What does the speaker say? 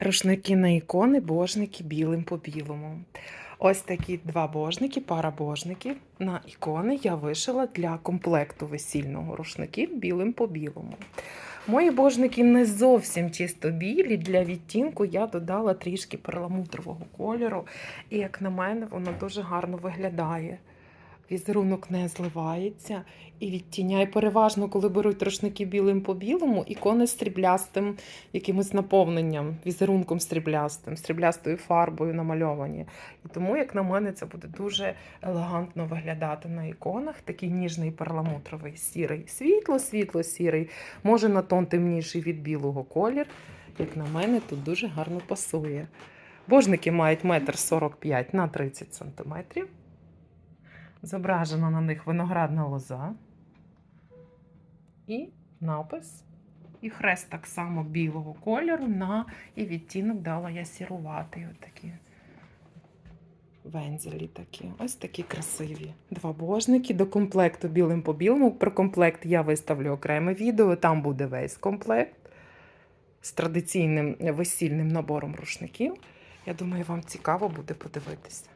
Рушники на ікони, божники білим по білому. Ось такі два божники, пара божників на ікони я вишила для комплекту весільного рушників білим по білому. Мої божники не зовсім чисто білі. Для відтінку я додала трішки перламутрового кольору, і, як на мене, воно дуже гарно виглядає. Візерунок не зливається і відтіняє. Переважно, коли беруть рушники білим по білому, ікони з сріблястим якимось наповненням, візерунком сріблястим, сріблястою фарбою намальовані. І тому, як на мене, це буде дуже елегантно виглядати на іконах. Такий ніжний перламутровий сірий, світло, світло сірий, може на тон темніший від білого колір. Як на мене, тут дуже гарно пасує. Божники мають метр 45 на 30 сантиметрів. Зображена на них виноградна лоза і напис. І хрест так само білого кольору на і відтінок дала я сіруватий. Отакі вензелі такі. Ось такі красиві. Два божники до комплекту білим по білому. Про комплект я виставлю окреме відео. Там буде весь комплект з традиційним весільним набором рушників. Я думаю, вам цікаво буде подивитися.